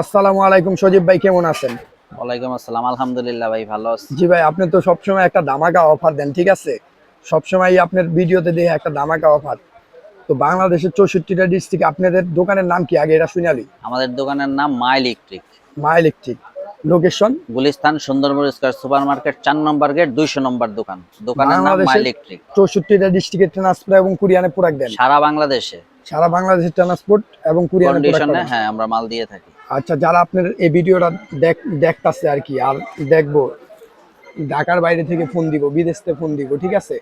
আসসালামু আলাইকুম সজীব ভাই কেমন আছেন? ওয়ালাইকুম আসসালাম আলহামদুলিল্লাহ ভাই ভালো আছি। জি ভাই আপনি তো সবসময় একটা ধামাকা অফার দেন ঠিক আছে? সবসময় আপনার ভিডিওতে দিয়ে একটা ধামাকা অফার। তো বাংলাদেশের চৌষট্টিটা ডিস্ট্রিক্ট আপনাদের দোকানের নাম কি? আগে এটা শুনালি আমাদের দোকানের নাম Ma electric. Ma electric. Location Gulistan Sundarban square super market চার নম্বর গেট দুইশো নম্বর দোকান। দোকানের নাম মা ইলেকট্রিক। চৌষট্টিটা ডিস্ট্রিক্টের ট্রান্সপোর্ট এবং কুরিয়ানে প্রোডাক্ট দেন। সারা বাংলাদেশে। সারা বাংলাদেশের ট্রান্সপোর্ট এবং কুরিয়ানে হ্যাঁ আমরা মাল দিয়ে থাকি। আচ্ছা যারা আপনার এই ভিডিওটা দেখ দেখতাছে আর কি আর দেখব ঢাকার বাইরে থেকে ফোন দিব বিদেশ থেকে ফোন দিব ঠিক আছে?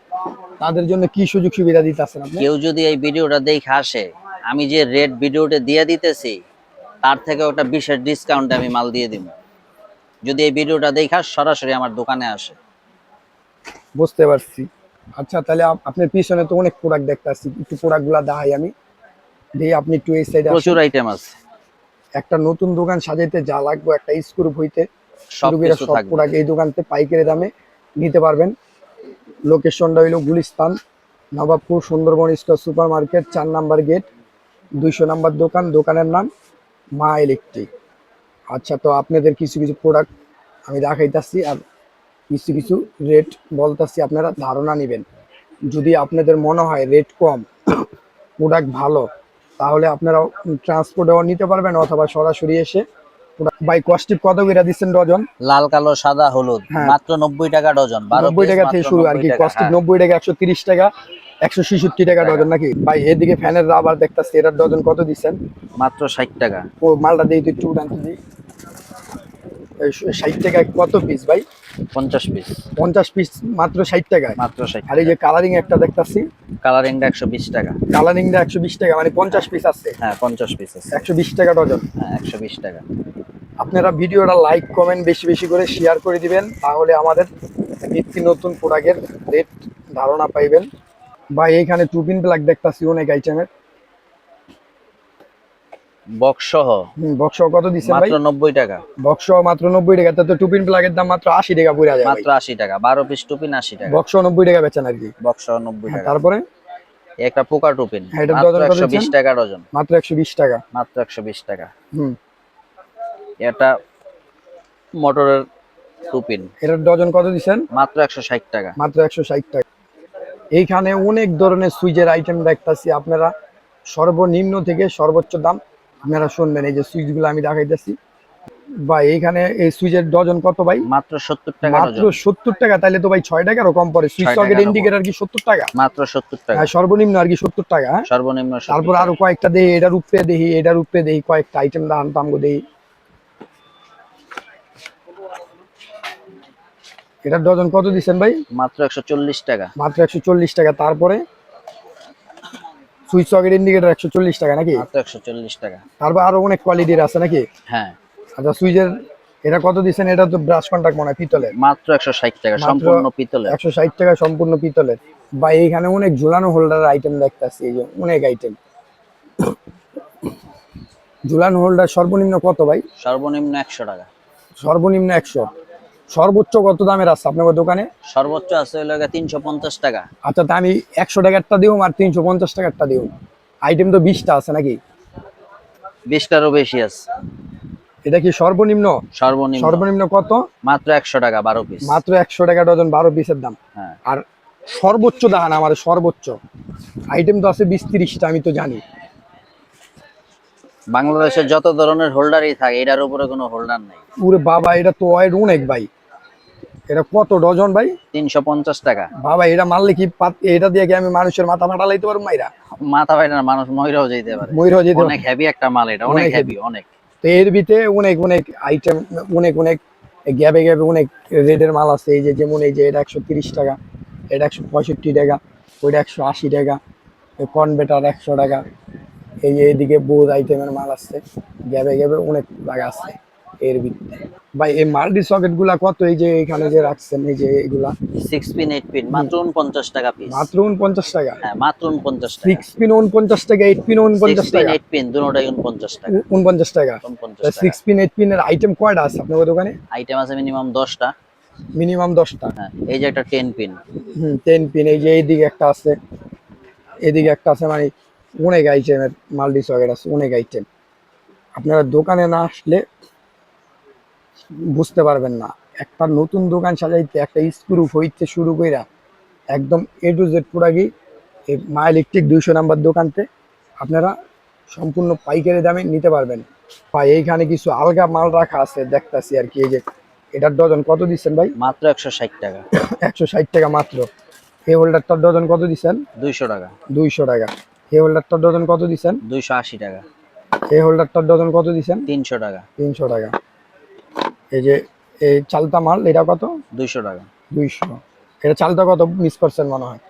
তাদের জন্য কি সুযোগ সুবিধা দিতেছেন আপনি? কেউ যদি এই ভিডিওটা দেখে আসে আমি যে রেড ভিডিওটা দিয়ে দিতেছি তার থেকে একটা বিশেষ ডিসকাউন্টে আমি মাল দিয়ে দিব। যদি এই ভিডিওটা দেখা সরাসরি আমার দোকানে আসে। বুঝতে পারছি। আচ্ছা তাহলে আপনার পিছনে তো অনেক প্রোডাক্ট দেখতে আসছি একটু প্রোডাক্টগুলো দেখাই আমি। দিয়ে আপনি একটু এই সাইডে প্রচুর আইটেম আছে। একটা নতুন দোকান সাজাইতে যা লাগবে একটা স্ক্রু হইতে সব প্রোডাক্ট এই দোকানতে পাইকারি দামে নিতে পারবেন। লোকেশনটা হইল Gulistan Nawabpur Sundarban square super market চার নাম্বার গেট দুইশো নাম্বার দোকান দোকানের নাম মা ইলেকট্রিক। আচ্ছা তো আপনাদের কিছু কিছু প্রোডাক্ট আমি দেখাইতাছি আর কিছু কিছু রেট বলতেছি আপনারা ধারণা নেবেন। যদি আপনাদের মনে হয় রেট কম প্রোডাক্ট ভালো তাহলে আপনারা ট্রান্সপোর্টেও নিতে পারবেন অথবা সরাসরি এসে বাই কস্টিপ কত করে দিচ্ছেন ডজন? লাল কালো সাদা হলুদ হ্যাঁ। মাত্র নব্বই টাকা ডজন বারো নব্বই piece টাকা থেকে শুরু আর কি 90 টাকা, কস্টিপ হ্যাঁ। নব্বই টাকা একশো তিরিশ টাকা একশো ছেষট্টি টাকা ডজন নাকি? ভাই এদিকে ফ্যানের রাবার দেখতেছি এটার ডজন কত দিচ্ছেন? মাত্র ষাট টাকা। ও মালটা দিয়ে তুই একটু উঠান দিই ষাট টাকা কত পিস ভাই? পঞ্চাশ পিস পঞ্চাশ পিস মাত্র ষাট টাকায়। মাত্র ষাট আর এই যে কালারিং একটা দেখতাছি কালারিংটা একশো বিশ টাকা। কালারিংটা একশো বিশ টাকা মানে পঞ্চাশ পিস আছে। হ্যাঁ পঞ্চাশ পিস আছে। একশো বিশ টাকা ডজন। হ্যাঁ একশো বিশ টাকা। আপনারা ভিডিওটা লাইক কমেন্ট বেশি বেশি করে শেয়ার করে দিবেন তাহলে আমাদের নিত্য নতুন প্রোডাক্টের রেট ধারণা পাইবেন। বা এইখানে টুপিন প্লাগ দেখতাছি অনেক আইটেমের বক্স সহ? বক্স কত ভাই? মাত্র টাকা। বক্স মাত্র নব্বই টাকা তো টুপিন প্লাগের দাম মাত্র আশি টাকা পড়ে যায় মাত্র আশি টাকা বারো পিস টুপিন আশি টাকা। বক্স নব্বই টাকা বেচেন আর কি। বক্স হ্যাঁ, টাকা। তারপরে? একটা পোকা টুপিন। হ্যাঁ, মাত্র ডজন কত একশো বিশ দিচ্ছেন? টাকা ডজন। মাত্র একশো বিশ টাকা। মাত্র একশো বিশ টাকা। হুম। এটা মোটরের টুপিন। এটার ডজন কত দিচ্ছেন? মাত্র একশো ষাট টাকা। মাত্র একশো ষাট টাকা। এইখানে অনেক ধরনের সুইচের আইটেম দেখতাছি আপনারা। সর্বনিম্ন থেকে সর্বোচ্চ দাম আপনারা শুনবেন। এই যে সুইচগুলো আমি দেখাইতেছি। বা এইখানে এই সুইচের ডজন কত ভাই? মাত্র সত্তর টাকা মাত্র ডজন। সত্তর টাকা তাহলে তো ভাই ছয় টাকারও কম পড়ে। Switch socket. ইন্ডিকেটার কি সত্তর টাকা? মাত্র সত্তর টাকা। হ্যাঁ সর্বনিম্ন আর কি সত্তর টাকা হ্যাঁ? সর্বনিম্ন তারপর। আরও কয়েকটা দেই এটার উপরে দেখি এটার উপরে দেখি কয়েকটা আইটেম দাম দামগো দেই। এটার ডজন কত দিচ্ছেন ভাই? মাত্র একশো চল্লিশ টাকা। মাত্র একশো চল্লিশ টাকা। তারপরে সুইচ সকেট ইন্ডিকেটর একশো চল্লিশ টাকা নাকি? মাত্র একশো চল্লিশ টাকা। তারপর আরও অনেক কোয়ালিটির আছে নাকি? হ্যাঁ। আচ্ছা সুইচের এটা কত দিচ্ছেন? এটা তো ব্রাশ কন্টাক্ট মনে হয় পিতলের। মাত্র একশো ষাট টাকা সম্পূর্ণ পিতলের। একশো ষাট টাকা সম্পূর্ণ পিতলের। বা এইখানে অনেক ঝুলানো হোল্ডার আইটেম দেখতেছি এই যে অনেক আইটেম ঝুলানো হোল্ডার সর্বনিম্ন কত ভাই? সর্বনিম্ন একশো টাকা। সর্বনিম্ন একশো। সর্বোচ্চ কত দামের আছে আপনার দোকানে? সর্বোচ্চ আছে হলো তিনশো পঞ্চাশ টাকা। আচ্ছা তা আমি একশো টাকারটা দিও আর তিনশো পঞ্চাশ টাকারটা দিও আইটেম তো বিশটা আছে নাকি? বিশটারও বেশি আছে। এটা কি সর্বনিম্ন? সর্বনিম্ন। সর্বনিম্ন কত? মাত্র একশো টাকা বারো পিস মাত্র একশো টাকা ডজন বারো পিসের দাম। হ্যাঁ। আর সর্বোচ্চ দেখান আমার সর্বোচ্চ। আইটেম তো আছে বিশ তিরিশটা আমি তো জানি। বাংলাদেশের যত ধরনের হোল্ডারই থাকে এটার উপরে কোনো হোল্ডার নেই। পুরো বাবা এটা তো অয়ের অনেক ভাই। এটা কত ডজন ভাই? তিনশো পঞ্চাশ টাকা। বাবা এটা মারলে কি এটা দিয়ে কি আমি মানুষের মাথা ফাটা লাইতে পারব মাইরা? মাথা না মানুষ ময়রাও যেতে পারে। ময়ূর হয়ে যেতে অনেক হেভি একটা মাল এটা অনেক হেভি অনেক। তো এর ভিতরে অনেক অনেক আইটেম অনেক অনেক গ্যাবে গ্যাবে অনেক রেডের মাল আছে। এই যে যেমন এই যে এটা একশো তিরিশ টাকা, এটা একশো পঁয়ষট্টি টাকা, ওইটা একশো আশি টাকা কনভেটার একশো টাকা, এই যে এদিকে বোধ আইটেমের মাল আসছে গ্যাবে গ্যাবে অনেক টাকা আছে। এর ভিতরে ভাই এই মাল্টি সকেটগুলা কত এই যে এখানে যে রাখছেন এই যে এগুলা? সিক্স পিন এইট পিন মাত্র উনপঞ্চাশ টাকা পিস মাত্র উনপঞ্চাশ টাকা? হ্যাঁ মাত্র উনপঞ্চাশ টাকা। সিক্স পিন উনপঞ্চাশ টাকা এইট পিন উনপঞ্চাশ টাকা? এইট পিন দুটোটাই উনপঞ্চাশ টাকা। উনপঞ্চাশ টাকা? উনপঞ্চাশ টাকা। সিক্স পিন এইট পিনের আইটেম কয়টা আছে আপনার দোকানে? আইটেম আছে মিনিমাম দশটা। মিনিমাম দশটা? হ্যাঁ এই যে একটা টেন পিন হুম টেন পিন এই যে এইদিকে একটা আছে। এদিকে একটা আছে মানে অনেক আইটেমের মাল্টি সকেট আছে অনেক আইটেম আপনারা দোকানে না আসলে বুঝতে পারবেন না। একটা নতুন দোকান সাজাইতে একটা স্ক্রু হইতে শুরু কইরা একদম এ টু জেড পুরাগি এই মা ইলেকট্রিক দুইশো নাম্বার দোকানতে আপনারা সম্পূর্ণ পাইকারি দামে নিতে পারবেন। ভাই এইখানে কিছু আলগা মাল রাখা আছে দেখতাছি আর কি এই যে এটার ডজন কত দিচ্ছেন ভাই? মাত্র একশো ষাট টাকা। একশো ষাট টাকা মাত্র। এই হোল্ডারটার ডজন কত দিচ্ছেন? দুইশো টাকা। দুইশো টাকা। এই হোল্ডারটার ডজন কত দিচ্ছেন? দুইশো আশি টাকা। এই হোল্ডারটার ডজন কত দিচ্ছেন? তিনশো টাকা। তিনশো টাকা। এই যে এই চালতা মাল এটা কত? দুইশো টাকা। দুইশো। এটা চালতা কত মিস করছেন মনে হয়?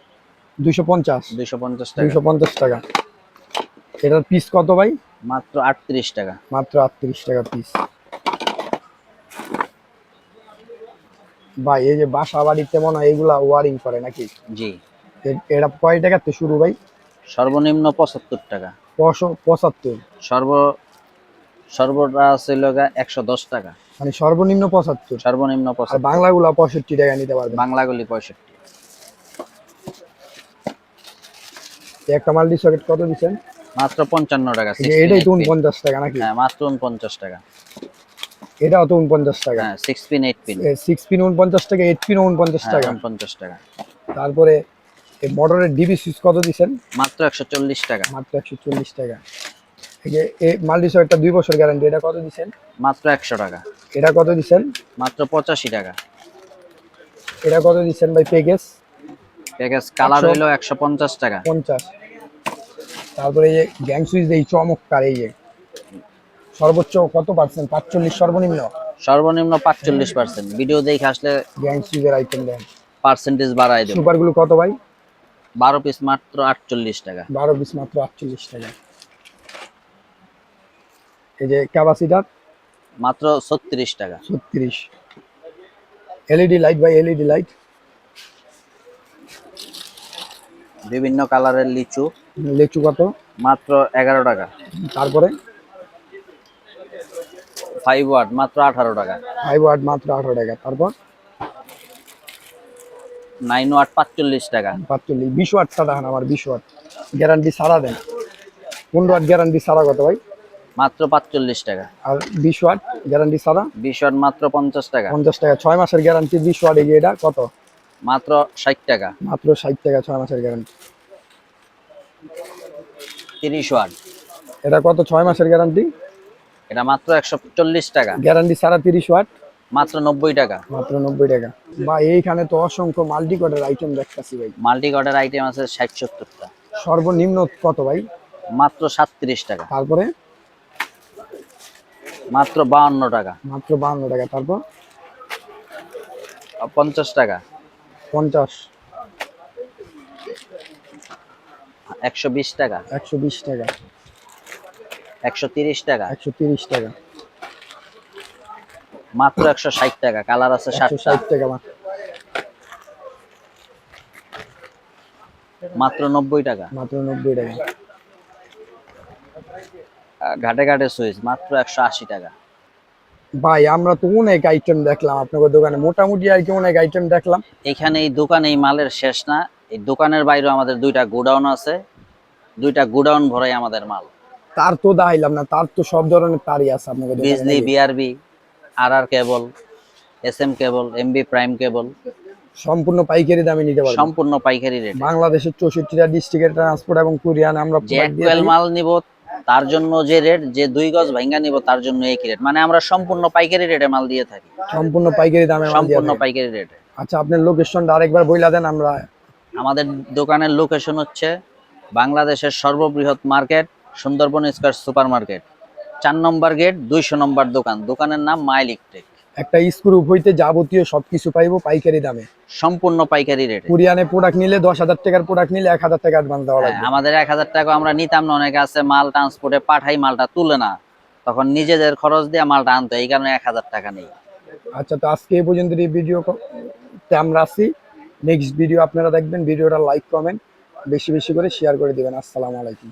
দুইশো পঞ্চাশ। দুইশো পঞ্চাশ টাকা। দুইশো পঞ্চাশ টাকা। এটার পিস কত ভাই? মাত্র আটত্রিশ টাকা। মাত্র আটত্রিশ টাকা পিস ভাই এই যে বাসা বাড়িতে মনে হয় এগুলা ওয়ারিং করে নাকি? জি। এটা কয় টাকাতে শুরু ভাই? সর্বনিম্ন পঁচাত্তর টাকা। পঁচাত্তর। সর্ব সর্বটা ছিল একশো দশ টাকা। মানে সর্বনিম্ন পঁচাত্তর। সর্বনিম্ন পঁচাত্তর। বাংলাগুলা পঁয়ষট্টি টাকা নিতে পারবেন বাংলাগুলি পঁয়ষট্টি। একটা মাল্টি সকেট কত দিচ্ছেন? মাত্র পঞ্চান্ন টাকা এটাই তো উনপঞ্চাশ টাকা নাকি? হ্যাঁ মাত্র উনপঞ্চাশ টাকা। এটাও তো উনপঞ্চাশ টাকা। হ্যাঁ six pin eight pin six pin উনপঞ্চাশ টাকা এইট পিন উনপঞ্চাশ হ্যাঁ টাকা। উনপঞ্চাশ টাকা। তারপরে এই মোটরের ডিবি সুইচ কত দিচ্ছেন? মাত্র একশো চল্লিশ টাকা। মাত্র একশো চল্লিশ টাকা। এই যে এই মাল্টি সকেটটা দুই বছর গ্যারান্টি এটা কত দিচ্ছেন? মাত্র একশো টাকা। এটা কত দিচ্ছেন? মাত্র পঁচাশি টাকা। এটা কত দিচ্ছেন ভাই পেকেজ? প্যাকেজ কালার হইল একশো পঞ্চাশ টাকা। পঞ্চাশ। তারপরে এই যে গ্যাং সুইচ এই চমৎকার এই যে। সর্বোচ্চ কত পার্সেন্ট? পাঁচচল্লিশ সর্বনিম্ন? সর্বনিম্ন পাঁচচল্লিশ পার্সেন্ট। ভিডিও দেখে আসলে গ্যাং সুইচের আইটেম দেন। পার্সেন্টেজ বাড়াই দেবো। সুপারগুলো কত ভাই? বারো পিস মাত্র আটচল্লিশ টাকা। বারো পিস মাত্র আটচল্লিশ টাকা। এই যে ক্যাপাসিটার? মাত্র ছত্রিশ টাকা। ছত্রিশ। LED light by LED light বিভিন্ন কালারের লিচু। লিচু কত? মাত্র এগারো টাকা। তারপরে? ফাইভ ওয়াট মাত্র আঠারো টাকা। ফাইভ ওয়াট মাত্র আঠারো টাকা। তারপর? নাইন ওয়াট পাঁচচল্লিশ টাকা। পাঁচচল্লিশ। বিশ ওয়াটটা দেখান আমার বিশ ওয়াট গ্যারান্টি সারা দেন। পনেরো ওয়াট গ্যারান্টি সারা কত ভাই? মাত্র পাঁচচল্লিশ টাকা। আর বিশ ওয়াট গ্যারান্টি সারা বিশ ওয়াট মাত্র পঞ্চাশ টাকা। পঞ্চাশ টাকা ছয় মাসের গ্যারান্টি বিশ ওয়াট এগিয়ে এটা কত? মাত্র ষাট টাকা। মাত্র ষাট টাকা ছয় মাসের গ্যারান্টি। তিরিশ ওয়াট। এটা কত ছয় মাসের গ্যারান্টি? এটা মাত্র একশো চল্লিশ টাকা। গ্যারান্টি সারা তিরিশ ওয়াট? মাত্র নব্বই টাকা। মাত্র নব্বই টাকা। বা এইখানে তো অসংখ্য মাল্টি কোডের আইটেম দেখতেছি ভাই। মাল্টি কটের আইটেম আছে ষাট সত্তরটা। সর্বনিম্ন কত ভাই? মাত্র সাতত্রিশ টাকা। তারপরে? মাত্র বাহান্ন টাকা। মাত্র বাহান্ন টাকা তারপর? পঞ্চাশ টাকা। পঞ্চাশ। একশো বিশ টাকা। একশো বিশ টাকা। একশো তিরিশ টাকা। একশো তিরিশ টাকা। মাত্র একশো ষাট টাকা। কালার আছে ষাট টাকা মাত্র। মাত্র নব্বই টাকা। মাত্র নব্বই টাকা। ঘাটে ঘাটে সুইচ মাত্র একশো আশি টাকা। ভাই আমরা তো অনেক আইটেম দেখলাম আপনাদের দোকানে মোটামুটি আর কি অনেক আইটেম দেখলাম। এখানে এই দোকানে এই মালের শেষ না এই দোকানের বাইরেও আমাদের দুইটা গোডাউন আছে দুইটা গোডাউন ভরাই আমাদের মাল। তার তো দাইলাম না তার তো সব ধরনের তারই আছে আপনাদের দোকানে বিজলি? বিআরবি আর আর cable S M cable MB prime cable সম্পূর্ণ পাইকারি দামে নিতে পারবেন। সম্পূর্ণ পাইকারি রেট বাংলাদেশের চৌষট্টিটা ডিস্ট্রিক্টের ট্রান্সপোর্ট এবং কুরিয়ান আমরা। মাল নিব তার জন্য যে রেট যে দুই গজ ভাঙ্গা নিব তার জন্য একই রেট মানে আমরা সম্পূর্ণ পাইকারি রেটে মাল দিয়ে থাকি। সম্পূর্ণ পাইকারি দামে সম্পূর্ণ পাইকারি রেটে আচ্ছা আপনার লোকেশনটা আরেকবার বইলা দেন আমরা। আমাদের দোকানের লোকেশন হচ্ছে বাংলাদেশের সর্ববৃহৎ market Sundarban square super market চার নম্বর গেট দুইশো নম্বর দোকান। দোকানের নাম মাইলিকটেক একটা স্ক্রু হইতে যাবতীয় সবকিছু পাইবো পাইকারি দামে। সম্পূর্ণ পাইকারি রেটে কুরিয়ানে প্রোডাক্ট নিলে দশ হাজার টাকার প্রোডাক্ট নিলে এক হাজার টাকা অ্যাডভান্স দেওয়া হ্যাঁ, লাগবে। আমাদের এক হাজার টাকা আমরা নিতাম না অনেকে আছে মাল ট্রান্সপোর্টে পাঠাই মালটা তুলে না। তখন নিজেদের খরচ দিয়ে মালটা আনতো এই কারণে এক হাজার টাকা নেই। আচ্ছা তো আজকে এই পর্যন্ত এই ভিডিও আমরা আসি নেক্সট ভিডিও আপনারা দেখবেন ভিডিওটা লাইক কমেন্ট বেশি বেশি করে শেয়ার করে দিবেন। আসসালামু আলাইকুম।